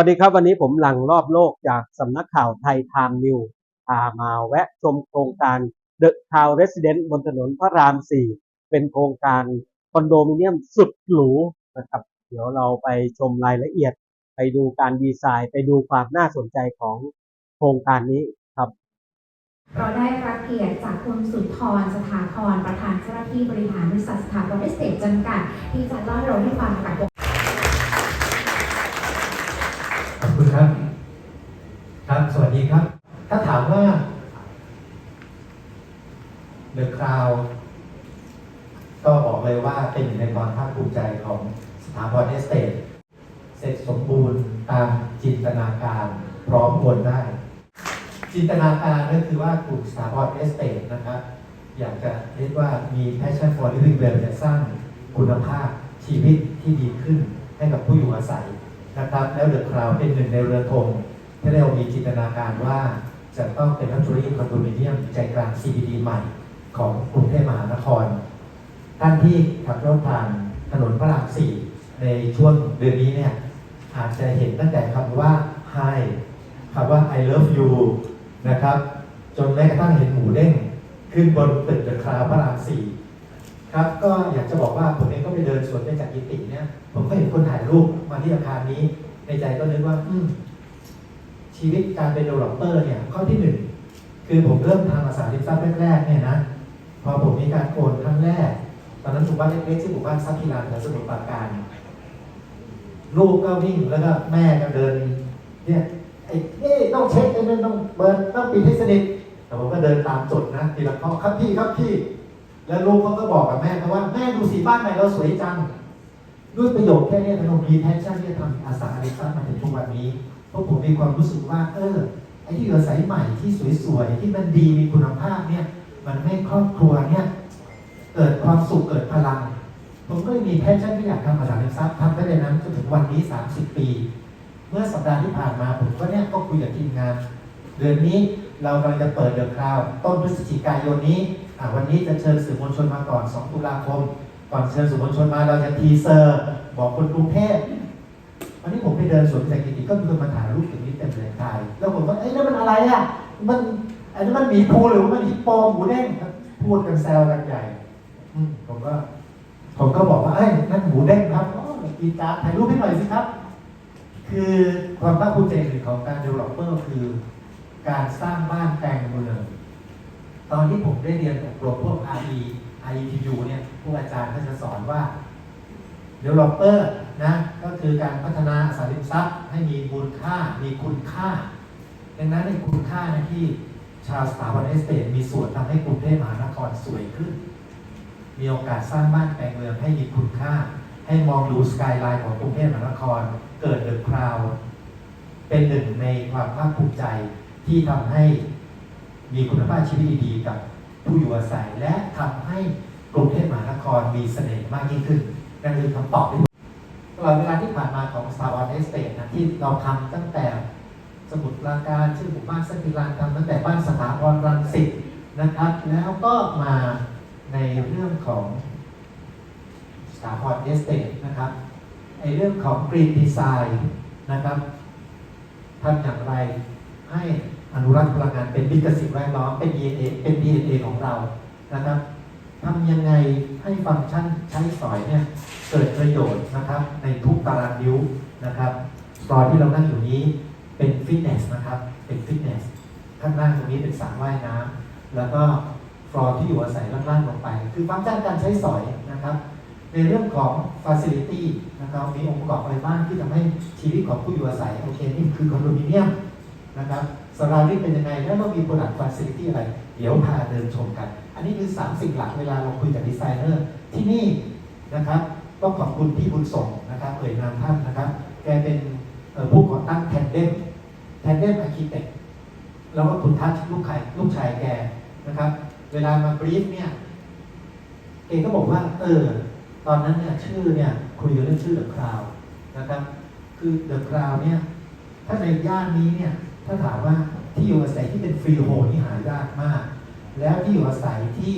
สวัสดีครับวันนี้ผมหลังรอบโลกจากสำนักข่าวไทยไทม์นิวพามาแวะชมโครงการ The Town Resident บนถนนพระราม4เป็นโครงการคอนโดมิเนียมสุดหรูนะครับ เดี๋ยวเราไปชมรายละเอียด ไปดูการดีไซน์ ไปดูความน่าสนใจของโครงการนี้ครับ เราได้รับเกียรติจากคุณสุนทรสถาพรประธานเจ้าหน้าที่บริหารบริษัทสถาบันเอสเตทจำกัด ที่จะเล่าให้เราให้ฟังกับ สวัสดีครับ ถ้าถามว่า The Crown ก็บอกเลยว่าเป็นหนึ่งในความภาคภูมิใจของสถาบันเอสเตทเสร็จสมบูรณ์ตามจินตนาการพร้อมบนได้ จินตนาการก็คือว่ากลุ่มสถาบันเอสเตทนะครับ อยากจะเรียกว่ามี passion for living well จะสร้างคุณภาพชีวิตที่ดีขึ้นให้กับผู้อยู่อาศัยนะครับ แล้วเดอะคราวเป็นหนึ่งในเรือธง ที่เรามีจินตนาการว่าจะต้องเป็นลักชัวรี่คอนโดมิเนียมใจกลาง CBD ใหม่ของกรุงเทพมหานคร ท่านที่ขับรถผ่านถนนพระราม4ในช่วงเดือนนี้เนี่ยอาจจะเห็นตั้งแต่คำว่า Hi คำว่า I love you นะครับ จนแม้กระทั่งเห็นหมูเด้ง ขึ้นบนตึกเดอะคราวพระราม4ครับ ก็อยากจะบอกว่าผมเองก็ไปเดินสวนไปจากกิติเนี่ย ผมก็เห็นคนถ่ายรูปมาที่อาคารนี้ ในใจก็นึกว่า อืม ชีวิตการเป็น developer เนี่ยข้อที่หนึ่งคือผมเริ่มทำอสังหาริมทรัพย์แรกๆเนี่ยนะพอผมมีการโอนครั้งแรก ตอนนั้นหมู่บ้านเล็กๆที่หมู่บ้านซักพิลานแถวสมุทรปราการ ลูกก็วิ่งแล้วก็แม่ก็เดินเนี่ยไอ้นี่ต้องเช็คไอ้นั่นต้องเบิร์นต้องปิดให้สนิทแต่ผมก็เดินตามจดนะทีละข้อครับพี่ครับพี่ แล้วลูกเขาก็บอกกับแม่เขาว่าแม่ดูสีบ้านใหม่เราสวยจังด้วยประโยคแค่เนี้ยผมมีแพชชั่นที่จะทำอาสาอะไรสร้างมาถึงทุกวันนี้ พราะผมมีความรู้สึกว่า เออไอ้ที่อยู่อาศัยใหม่ที่สวยๆ ที่มันดีมีคุณภาพเนี่ย มันให้ครอบครัวเนี่ย เกิดความสุขเกิดพลัง ผมก็เลยมีแพชชั่นที่อยากทำอาสาเลี้ยงทรัพย์ทำได้เลยนั้นจนถึงวันนี้ 30 ปี เมื่อสัปดาห์ที่ผ่านมาผมก็เนี่ยก็คุยกับทีมงาน เดือนนี้เรากำลังจะเปิดเดอะคราว ต้นพฤศจิกายนนี้วันนี้จะเชิญสื่อมวลชนมาก่อน 2 ตุลาคม ก่อนเชิญสื่อมวลชนมาเราจะทีเซอร์ บอกคนกรุงเทพ วันนี้ผมไปเดินสวนเศรษฐกิจก็มีคนมาถ่ายรูปอย่างนี้เต็มเลยถ่าย แล้วผมก็เอ้ยนั่นมันอะไรอะ มันอันนี้มันหมีภูหรือว่ามันฮิปโปหมูเด้งครับพูดกันแซวกันใหญ่ผมก็ ผมก็บอกว่าเอ้ยนั่นหมูเด้งครับอ๋อกีตาร์ถ่ายรูปให้หน่อยสิครับ คือความภาคภูมิใจนของการ developer คือการสร้างบ้านแปลงเมืองตอนที่ผมได้เรียนอบรมพวก RE IETU เนี่ย ผู้อาจารย์ก็จะสอนว่า developer นะก็คือการพัฒนาสาริมทรัพย์ให้มีมูลค่ามีคุณค่า ดังนั้นในคุณค่านะที่ชาวสถาบันเอสเตทมีส่วนทำให้กรุงเทพมหานครสวยขึ้น มีโอกาสสร้างบ้านแปลงเมืองให้มีคุณค่า ให้มองดูสกายไลน์ของกรุงเทพมหานคร เกิดเดอะคราว เป็นหนึ่งในความภาคภูมิใจที่ทำให้มีคุณภาพชีวิตดีๆกับผู้อยู่อาศัยและทำให้กรุงเทพมหานครมีเสน่ห์มากยิ่งขึ้นนั่นคือคำตอบที่ ตลอดเวลาที่ผ่านมาของสถาบันเอสเตทนะที่เราทำตั้งแต่สมุทรปราการชื่อหมู่บ้านสักพิลานทำตั้งแต่บ้านสถาพรรังสิตนะครับ แล้วก็มาในเรื่องของสถาพรเอสเตทนะครับในเรื่องของกรีนดีไซน์นะครับทำอย่างไรให้อนุรักษ์พลังงานเป็นวิกสิทธิ์แวดล้อมเป็น DNA เป็น DNA ของเรานะครับทำยังไงให้ฟังก์ชันใช้สอยเนี่ย เกิดประโยชน์นะครับในทุกตารางนิ้วนะครับตอนที่เรานั่งอยู่นี้เป็นฟิตเนสนะครับ เป็นฟิตเนสข้างล่างตรงนี้เป็นสระว่ายน้ำแล้วก็ฟลอร์ที่อยู่อาศัยล่างๆลงไป คือฟังก์ชันการใช้สอยนะครับ ในเรื่องของ Facility นะครับมีองค์ประกอบอะไรบ้างที่ทำให้ชีวิตของผู้อยู่อาศัยโอเคนี่คือคอนโดมิเนียมนะครับสราริเป็นยังไงแล้วเรามี Product Facility อะไร เดี๋ยวพาเดินชมกัน อันนี้คือ3สิ่งหลักเวลาเราคุยกับดีไซเนอร์ที่นี่นะครับ ต้องขอบคุณพี่บุญส่งนะครับเอ่ยนามท่านนะครับ แกเป็นผู้ก่อตั้ง Tandem Tandem Architect แล้วก็คุณทัชลูกชายลูกชายแกนะครับ เวลามาบรีฟเนี่ยเอก็บอกว่า เออ ตอนนั้นเนี่ยชื่อเนี่ยคุยเรื่องชื่อเดอะคราวนะครับ คือเดอะคราวเนี่ย ถ้าในย่านนี้เนี่ย ถ้าถามว่าที่อยู่อาศัยที่เป็นฟรีโฮลนี่หายากมาก แล้วที่อยู่อาศัยที่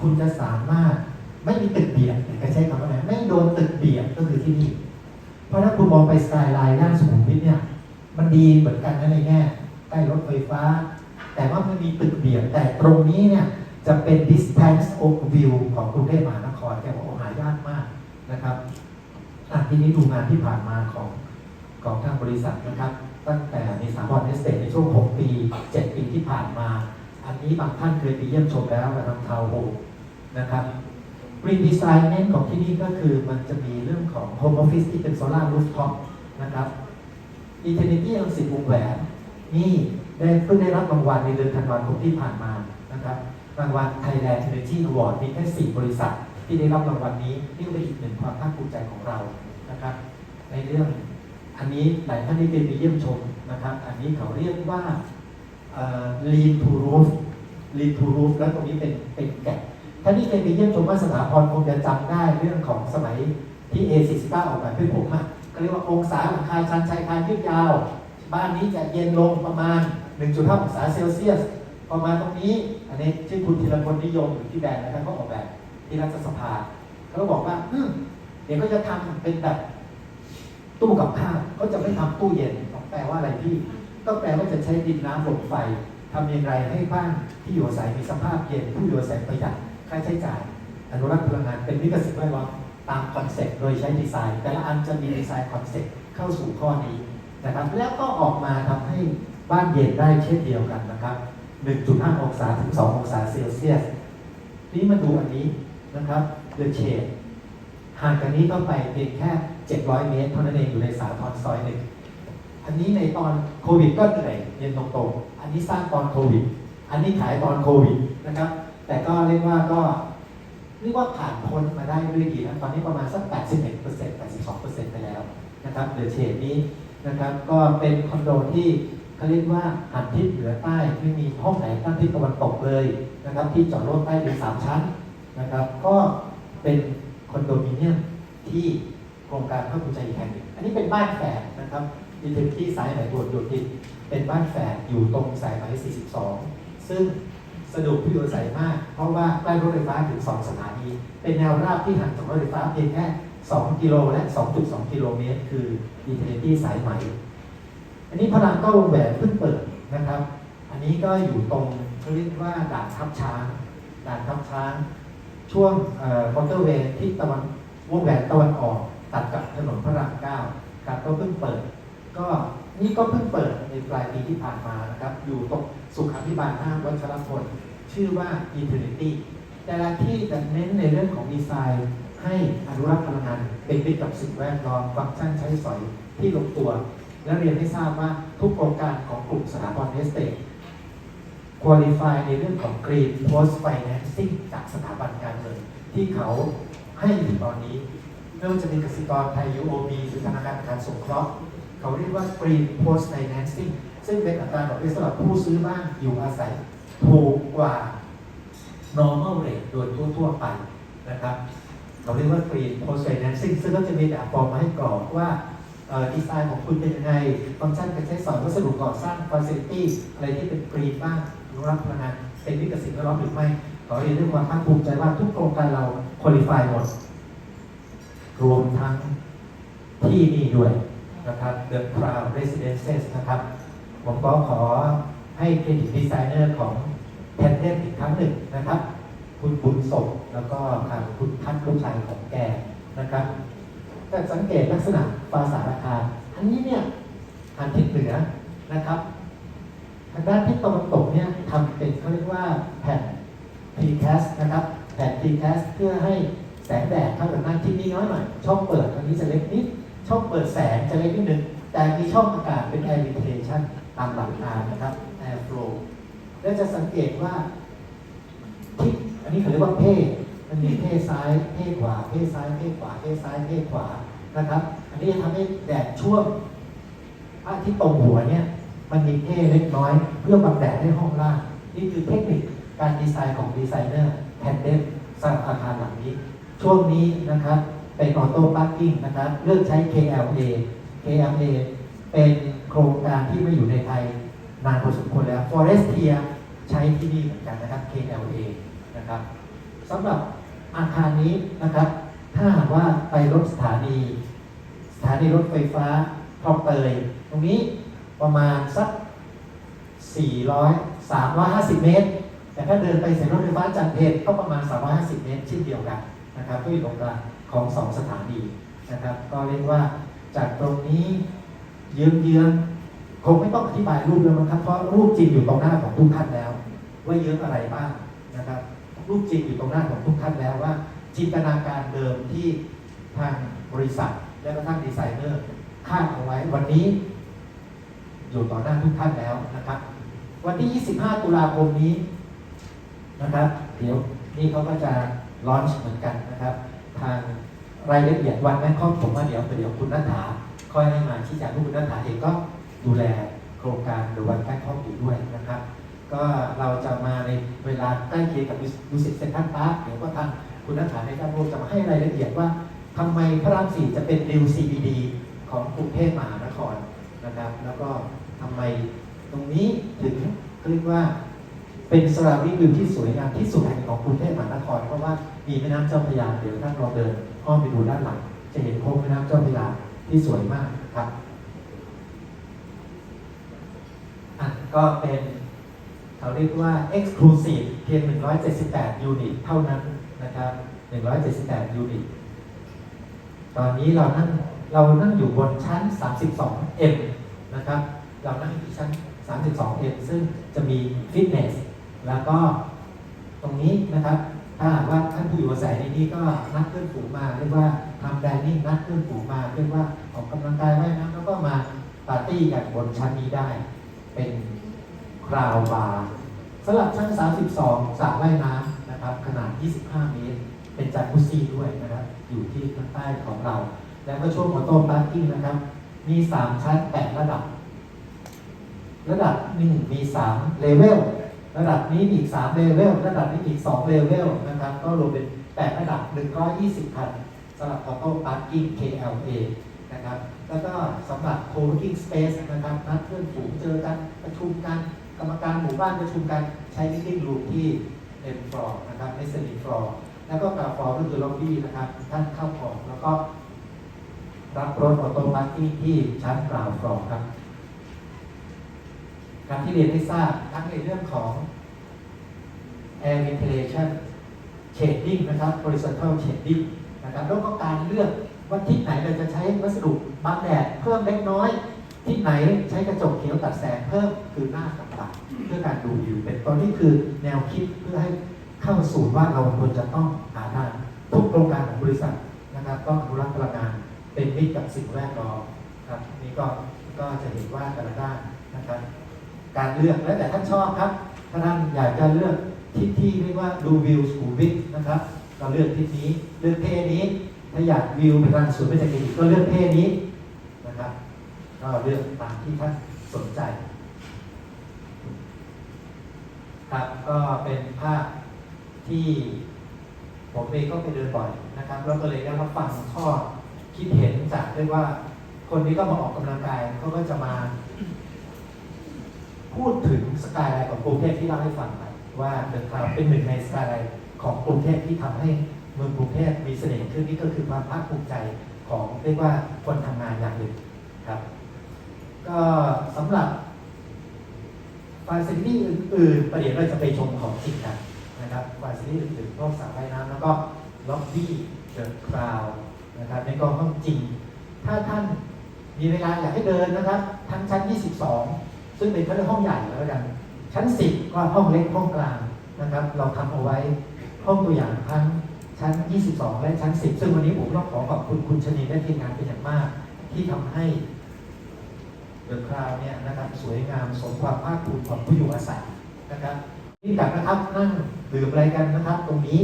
คุณจะสามารถ ไม่มีตึกเบียดก็ใช้คำว่าไงไม่โดนตึกเบียดก็คือที่นี่ เพราะถ้าคุณมองไปสกายไลน์ย่านสุขุมวิทเนี่ย มันดีเหมือนกันนะในแง่ใกล้รถไฟฟ้า แต่ว่ามันมีตึกเบียงแต่ตรงนี้เนี่ยจะเป็น distance of view ของกรุงเทพมหานครแกบอกว่าหายากมากนะครับอะทีนี้ดูงานที่ผ่านมาของของทางบริษัทนะครับ ตั้งแต่ในสามวันเอสเตในช่วง 6 ปี 7 ปีที่ผ่านมา อันนี้บางท่านเคยไปเยี่ยมชมแล้วกับทางทาวโฮนะครับ Green Design เน้นของที่นี่ก็คือมันจะมีเรื่องของ Home Office ที่เป็น Solar Rooftop นะครับ Eternity อังสิตวงแหวนนี่ได้เพิ่งได้รับรางวัลในเดือนธันวาคมที่ผ่านมานะครับรางวัล Thailand Energy Award มีแค่4บริษัท ที่ได้รับรางวัลนี้นี่เป็นอีกหนึ่งความภาคภูมิใจของเรานะครับ ในเรื่องอันนี้หลายท่านได้ไปเยี่ยมชมนะครับ อันนี้เขาเรียกว่า lean to roof lean to roof แล้วตรงนี้เป็นเป็นแกะ ท่านที่เคยไปเยี่ยมชมว่าสถาพรคงจะจำได้เรื่องของสมัยที่ A49 ออกแบบให้ผมอะก็เรียกว่าองศาหลังคาชันชายคายืดยาว บ้านนี้จะเย็นลงประมาณ 1.5 องศาเซลเซียส ประมาณตรงนี้ อันนี้ชื่อคุณธีรพลนิยมหรือที่แบรนด์นะครับเขาออกแบบที่รัฐสภาเขาบอกว่าเดี๋ยวก็จะทำเป็นแบบตู้กับข้าวก็จะไม่ทำตู้เย็นแปลว่าอะไรพี่ก็แปลว่าจะใช้ดินน้ำลมไฟทำอย่างไรให้บ้านที่อยู่อาศัยมีสภาพเย็นผู้อยู่อาศัยประหยัด ค่าใช้จ่าย อนุรักษ์พลังงานเป็นวิกสิตแวดล้อมตามคอนเซ็ปต์โดยใช้ดีไซน์ แต่ละอันจะมีดีไซน์คอนเซ็ปต์เข้าสู่ข้อนี้นะครับแล้วก็ออกมาทำให้บ้านเย็นได้เช่นเดียวกันนะครับ 1.5 องศาถึง 2 องศาเซลเซียส นี่มาดูอันนี้นะครับเดอะเชดห่างจากนี้ก็ไปเพียงแค่ 700 เมตรเท่านั้นเองอยู่ในสาทรซอยหนึ่งอันนี้ในตอนโควิดก็เหนื่อยเย็นตรงๆ อันนี้สร้างตอนโควิด อันนี้ขายตอนโควิดนะครับ แต่ก็เรียกว่าก็เรียกว่าผ่านพ้นมาได้ด้วยดีนะตอนนี้ประมาณสัก 81% 82%ไปแล้วนะครับเดอะเชดนี้นะครับ ก็เป็นคอนโดที่เขาเรียกว่าหันทิศเหนือใต้ไม่มีห้องไหนตั้งทิศตะวันตกเลยนะครับ ที่จอดรถใต้เป็นสามชั้นนะครับ ก็เป็นคอนโดมิเนียมที่โครงการภาคภูมิใจอีกแห่งหนึ่งอันนี้เป็นบ้านแฝดนะครับอินเทอร์ที่สายไหมบวดโยธินเป็นบ้านแฝดอยู่ตรงสายไหม42 ซึ่ง สะดวกผู้อยู่อาศัยมาก เพราะว่าใกล้รถไฟฟ้าถึง 2 สถานี เป็นแนวราบที่ห่างจากรถไฟฟ้าเพียงแค่ 2 กิโลและ 2.2 กิโลเมตร คืออินเทอร์เน็ตที่สายไหมอันนี้พระรามเก้าวงแหวนเพิ่งเปิดนะครับ อันนี้ก็อยู่ตรงเขาเรียกว่าด่านทับช้าง ด่านทับช้าง ช่วงมอเตอร์เวย์ที่ตะวันวงแหวนตะวันออกตัดกับถนนพระรามเก้าครับก็เพิ่งเปิด ก็นี่ก็เพิ่งเปิดในปลายปีที่ผ่านมานะครับ อยู่ตรง สุขาภิบาล5วัชรพลชื่อว่า Eternity แต่ละที่จะเน้นในเรื่องของดีไซน์ ให้อนุรักษ์พลังงานเป็นมิตรกับสิ่งแวดล้อมฟังก์ชันใช้สอยที่ลงตัว และเรียนให้ทราบว่าทุกโครงการของกลุ่มสถาบันเอสเตคุริฟายในเรื่องของ Green Post Financing จากสถาบันการเงินที่เขาให้อยู่ตอนนี้ไม่ว่าจะเป็นกสิกรไทย UOB หรือธนาคารการสงเคราะห์ เขาเรียกว่า Green Post Financing ซึ่งเป็นอัตราดอกเบี้ยสำหรับผู้ซื้อบ้านอยู่อาศัยถูกกว่า normal rate โดยทั่วๆไปนะครับเราเรียกว่า Green Post Financing ซึ่งก็จะมีแบบฟอร์มมาให้กรอกว่าดีไซน์ของคุณเป็นยังไงฟังก์ชันการใช้สอยวัสดุก่อสร้าง facility อะไรที่เป็นกรีนบ้างรักษ์พลังานเป็นวิกสิทธิ์แวดล้อมหรือไม่ขอเรียนด้วยความภาคภูมิใจว่าทุกโครงการเราคุริฟายหมด รวมทั้งที่นี่ด้วย นะครับ The Crown Residences นะครับ ผมก็ขอให้เครดิตดีไซเนอร์ของแพนเทนอีกครั้งหนึ่งนะครับ คุณบุญศพแล้วก็ทางคุณทัศน์ลูกชายของแกนะครับแต่สังเกตลักษณะภาษาอาคารอันนี้เนี่ยหันทิศเหนือนะครับ ทางด้านทิศตะวันตกเนี่ยทำเป็นเขาเรียกว่าแผ่น precast นะครับแผ่น precast เพื่อให้แสงแดดเข้ากับหน้าที่นี้น้อยหน่อย ช่องเปิดอันนี้จะเล็กนิด ช่องเปิดแสงจะเล็กนิดนึง แต่มีช่องอากาศเป็น air ventilation ตามหลักการนะครับ air flow และจะสังเกตว่าทิศอันนี้เขาเรียกว่าเพศมันมีเพศซ้ายเพศขวาเพศซ้ายเพศขวาเพศซ้ายเพศขวานะครับ อันนี้จะทำให้แดดช่วงพระอาที่ตรงหัวเนี่ยมันมีเท่เล็กน้อย เพื่อบังแดดให้ห้องล่างนี่คือเทคนิคการดีไซน์ของดีไซเนอร์แทนเดนสร้างอาคารหลังนี้ ช่วงนี้นะครับ เป็นออโต้พาร์กิ้งนะครับ เลือกใช้ KLA KLA เป็นโครงการที่ไม่อยู่ในไทยนานพอสมควรแล้ว Forestia ใช้ที่นี่เหมือนกันนะครับ KLA นะครับสำหรับอาคารนี้นะครับ ถ้าหากว่าไปรถสถานี สถานีรถไฟฟ้าคลองเตย ตรงนี้ประมาณสัก 400 350 เมตร แต่ถ้าเดินไปสายรถไฟฟ้าจันเพชรก็ประมาณ 350 เมตรเช่นเดียวกันนะครับก็อยู่ตรงกลาง ของสองสถานีนะครับ ก็เรียกว่าจากตรงนี้เยื้องเยื้องๆคงไม่ต้องอธิบายรูปแล้วมั้งครับเพราะรูปจริงอยู่ตรงหน้าของทุกท่านแล้ว ว่าเยื้องอะไรบ้างนะครับ รูปจริงอยู่ตรงหน้าของทุกท่านแล้วว่า จินตนาการเดิมที่ทางบริษัท และก็ทางดีไซเนอร์คาดเอาไว้วันนี้ อยู่ต่อหน้าทุกท่านแล้วนะครับ วันที่ 25 ตุลาคมนี้นะครับ เดี๋ยวนี่เขาก็จะลอนช์เหมือนกันนะครับ ทางรายละเอียดวันแม่ข้อผมว่าเดี๋ยวเดี๋ยวคุณนัฐาค่อยให้มาชี้แจงคุณนัฐาเองก็ดูแลโครงการหรือวันแม่ข้ออยู่ด้วยนะครับ ก็เราจะมาในเวลาใกล้เคียงกับดูสิตเซ็นทรัลพาร์คเดี๋ยวก็ทางคุณนัฐาในการร่วมจะมาให้รายละเอียดว่าทำไมพระรามสี่จะเป็นดิว CBD ของกรุงเทพมหานครนะครับ แล้วก็ทำไมตรงนี้ถึงเรียกว่าเป็นสระวิวที่สวยงามที่สุดแห่งของกรุงเทพ ว่ามีแม่น้ำเจ้าพระยาเดี๋ยวท่านลองเดินอ้อมไปดูด้านหลัง จะเห็นโค้งแม่น้ำเจ้าพระยาที่สวยมากครับอะก็เป็นเขาเรียกว่า exclusive เพียง 178 ยูนิตเท่านั้นนะครับ 178 ยูนิต ตอนนี้เรานั่งเรานั่งอยู่บนชั้น 32M นะครับ เรานั่งอยู่ชั้น 32M ซึ่งจะมีฟิตเนส แล้วก็ตรงนี้นะครับ ถ้าว่าท่านผู้อยู่อาศัยในนี้ก็นัดเพื่อนฝูงมาเรียกว่าทำไดนิ่งนัดเพื่อนฝูงมาเรียกว่าออกกำลังกายว่ายน้ำแล้วก็มาปาร์ตี้กันบนชั้นนี้ได้ เป็นคราวบาร์สำหรับชั้น 32สระว่ายน้ำนะครับ ขนาด 25 เมตร เป็นจากุซีด้วยนะครับ อยู่ที่ข้างใต้ของเรา แล้วก็ช่วงมอโต้พาร์กิ้นะครับ มี 3 ชั้น 8 ระดับ ระดับหนึ่งมี 3 เลเวล ระดับนี้มีอีก3เลเวลระดับนี้อีก2เลเวลนะครับ ก็รวมเป็น 8 ระดับ 120 คันสำหรับออโต้พาร์กิ้ง KLA นะครับ แล้วก็สำหรับ co-working space นะครับนัดเพื่อนฝูงเจอกันประชุมกันกรรมการหมู่บ้านประชุมกันใช้ meeting room ที่ M floor นะครับ mezzanine floor แล้วก็กราฟอร์ก็คือล็อบบี้นะครับท่านเข้าของแล้วก็รับรถออโต้พาร์กิ้งที่ชั้นกราวฟลอร์ครับ การที่เรียนให้ทราบทั้งในเรื่องของ air ventilation shading นะครับ horizontal shading นะครับแล้วก็การเลือกว่าที่ไหนเราจะใช้วัสดุบังแดดเพิ่มเล็กน้อยที่ไหนใช้กระจกเขียวตัดแสงเพิ่มคือหน้ากับหลังเพื่อการดูวิวเป็นต้นนี่คือแนวคิดเพื่อให้เข้าสู่ว่าเราควรจะต้องหาทางทุกโครงการของบริษัทนะครับต้องอนุรักษ์พลังงานเป็นมิตรกับสิ่งแวดล้อมครับนี่ก็ก็จะเห็นว่าแต่ละด้านนะครับ การเลือกแล้วแต่ท่านชอบครับถ้าท่านอยากจะเลือกทิศที่เรียกว่าดูวิวสุขุมวิทนะครับ ก็เลือกทิศนี้เลือกเพนี้ ถ้าอยากวิวไปทางสวนเบญจกิติก็เลือกเพนี้นะครับก็เลือกตามที่ท่านสนใจครับก็เป็นภาพที่ผมเองก็ไปเดินบ่อยนะครับ แล้วก็เลยได้รับฟังข้อคิดเห็นจากเรียกว่า คนนี้ก็มาออกกำลังกายเขาก็จะมา พูดถึงสกายไลน์ของกรุงเทพที่เล่าให้ฟังไปว่าเดอะคลาวเป็นหนึ่งในสกายไลน์ของกรุงเทพที่ทำให้เมืองกรุงเทพมีเสน่ห์ขึ้นนี่ก็คือความภาคภูมิใจของเรียกว่าคนทำงานอย่างหนึ่งครับ ก็สำหรับฟาซิลิตี้อื่นๆ ประเดี๋ยวเราจะไปชมของจริงกันนะครับฟาซิลิตี้อื่นๆพวกสระว่ายน้ำแล้วก็ล็อบบี้เดอะคลาวนะครับในก็ห้องจริง ถ้าท่านมีเวลาอยากให้เดินนะครับ ทั้งชั้น 22 ซึ่งเป็นเขาเรียกห้องใหญ่แล้วกัน ชั้น10ก็ห้องเล็กห้องกลางนะครับ เราทำเอาไว้ห้องตัวอย่างทั้งชั้น 22 และชั้น 10 ซึ่งวันนี้ผมต้องขอขอบคุณคุณชนีและทีมงานเป็นอย่างมาก ที่ทำให้เดอะคราวเนี่ยนะครับสวยงามสมความภาคภูมิของผู้อยู่อาศัยนะครับนี่กลับนะครับนั่งดื่มอะไรกันนะครับ ตรงนี้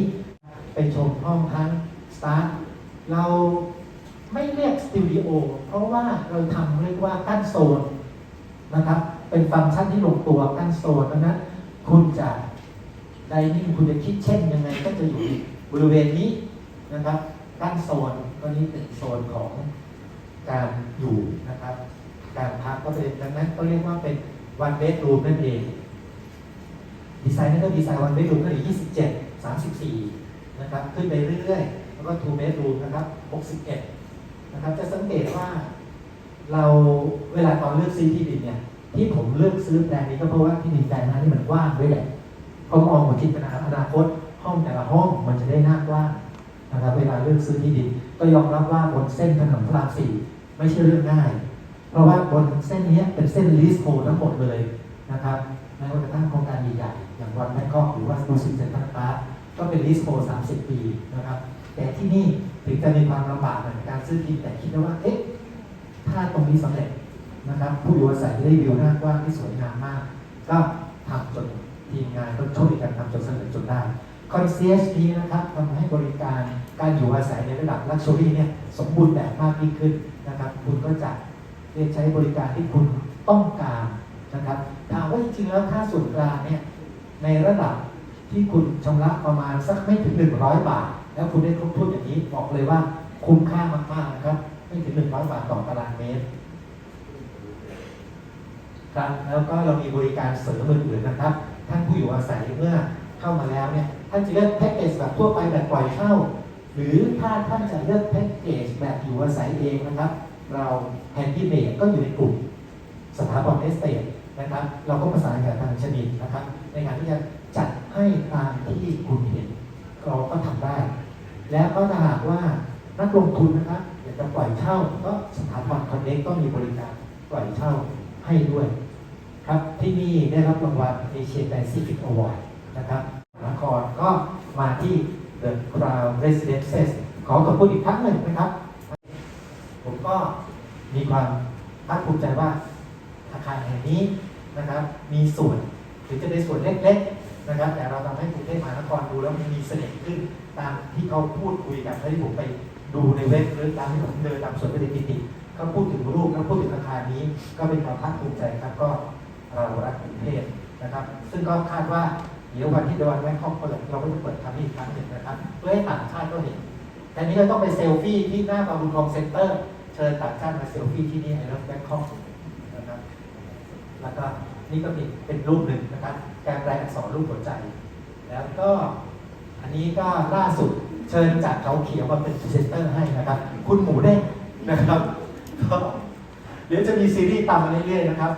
ไปชมห้องทั้งสตาร์เราไม่เรียกสตูดิโอเพราะว่าเราทำเรียกว่ากั้นโซนนะครับ เป็นฟังก์ชันที่ลงตัวกั้นโซนดังนั้นคุณจะไดนิ่งคุณจะคิดเช่นยังไงก็จะอยู่บริเวณนี้นะครับกั้นโซนก็นี้เป็นโซนของการอยู่นะครับ การพักก็เป็นดังนั้นก็เรียกว่าเป็นวันเบดรูมนั่นเอง ดีไซน์นั่นก็ดีไซน์วันเบดรูมก็อยู่27 34 นะครับ ขึ้นไปเรื่อยๆ แล้วก็ two bedroom นะครับ 61 นะครับ จะสังเกตว่าเราเวลาตอนเลือกซื้อที่ดินเนี่ย ที่ผมเลือกซื้อแปลงนี้ก็เพราะว่าที่ดินแปลงนั้นนี่มันกว้างด้วยแหละเพราะมองหัวคิดเป็นอนาคต ห้องแต่ละห้องมันจะได้หน้ากว้างนะครับเวลาเลือกซื้อที่ดิน ก็ยอมรับว่าบนเส้นถนนพระรามสี่ไม่ใช่เรื่องง่าย เพราะว่าบนเส้นนี้เป็นเส้นลิสโ o ทั้งหมดเลยนะครับไม่ว่าจะตั้งโครงการใหญ่ๆอย่างวันแบงคอกหรือว่าดูสิตเซ็นทรัลพาร์คก็เป็นลิสโ o 30ปีนะครับ แต่ที่นี่ถึงจะมีความลำบากในการซื้อที่แต่คิดว่าเอ๊ะถ้าตรงนี้สำเร็จ นะครับ ผู้อยู่อาศัยได้วิวหน้ากว้างที่สวยงามมาก ก็ทำจนทีมงานก็ช่วยกันทำจนสำเร็จจนได้คอนเซียสนี้นะครับทำให้บริการการอยู่อาศัยในระดับลักชัวรี่เนี่ยสมบูรณ์แบบมากยิ่งขึ้นนะครับ คุณก็จะเรียกใช้บริการที่คุณต้องการนะครับถามว่าจริงๆแล้วค่าส่วนกลางเนี่ยในระดับที่คุณชำระประมาณสักไม่ถึง 100 บาท แล้วคุณได้ครบถ้วนอย่างนี้บอกเลยว่าคุ้มค่ามากๆนะครับไม่ถึง 100 บาทต่อตารางเมตร ครับแล้วก็เรามีบริการเสริมอื่นๆนะครับ ท่านผู้อยู่อาศัยเมื่อเข้ามาแล้วเนี่ยท่านจะเลือกแพ็กเกจแบบทั่วไปแบบปล่อยเช่า หรือถ้าท่านจะเลือกแพ็กเกจแบบอยู่อาศัยเองนะครับ เราแฮนดี้เมดก็อยู่ในกลุ่มสถาบันเอสเตทนะครับ เราก็ประสานกับทางชนิดนะครับ ในการที่จะจัดให้ตามที่คุณเห็นเราก็ทำได้ แล้วก็ถ้าหากว่านักลงทุนนะครับอยากจะปล่อยเช่าก็สถาบันคอนเน็กก็มีบริการปล่อยเช่า ให้ด้วย ครับที่นี่ได้รับรางวัลเอเชียแปซิฟิกอวอร์ดนะครับนครก็มาที่ The Crown Residences ขอขอบคุณอีกครั้งหนึ่งนะครับ ผมก็มีความภาคภูมิใจว่าอาคารแห่งนี้นะครับ มีส่วนถึงจะในส่วนเล็กๆนะครับ แต่เราทำให้กรุงเทพมหานครดูแล้วมันมีเสน่ห์ขึ้น ตามที่เขาพูดคุยกันที่ผมไปดูในเว็บหรือตามที่ผมเดินตามสวนปฏิปิติเขาพูดถึงรูปแล้วพูดถึงอาคารนี้ ก็เป็นความภาคภูมิใจครับก็เรารักกรุงเทพนะครับ ซึ่งก็คาดว่าเดี๋ยววันที่เดวันแม่คอกเปิดเราก็จะเปิดทำอีกครั้งหนึ่งนะครับ เพื่อให้ต่างชาติก็เห็นแต่นี้เราต้องไปเซลฟี่ที่หน้าบางบุญคลองเซ็นเตอร์ เชิญต่างชาติมาเซลฟี่ที่นี่ไอรอนแบงคอกนะครับ แล้วก็นี่ก็เป็นเป็นรูปหนึ่งนะครับ การแปลอักษรรูปหัวใจ แล้วก็อันนี้ก็ล่าสุดเชิญจากเขาเขียวมาเป็นพรีเซนเตอร์ให้นะครับ คุณหมูเด้งนะครับ เดี๋ยวจะมีซีรีส์ตามมาเรื่อยๆนะครับ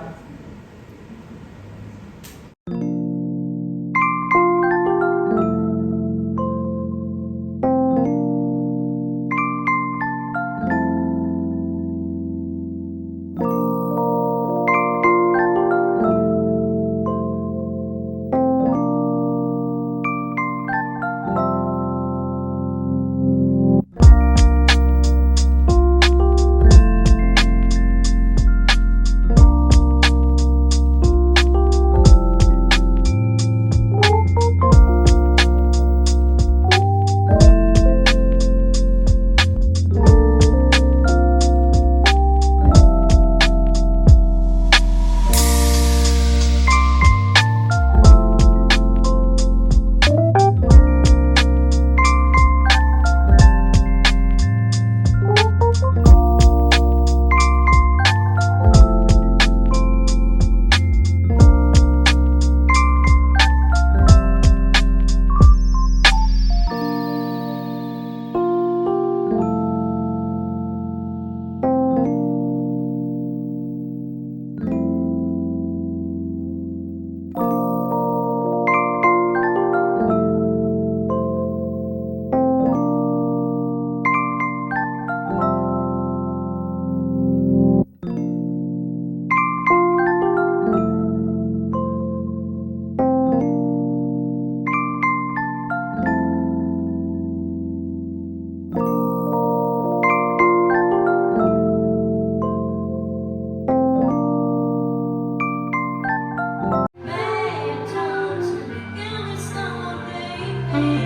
Thank you.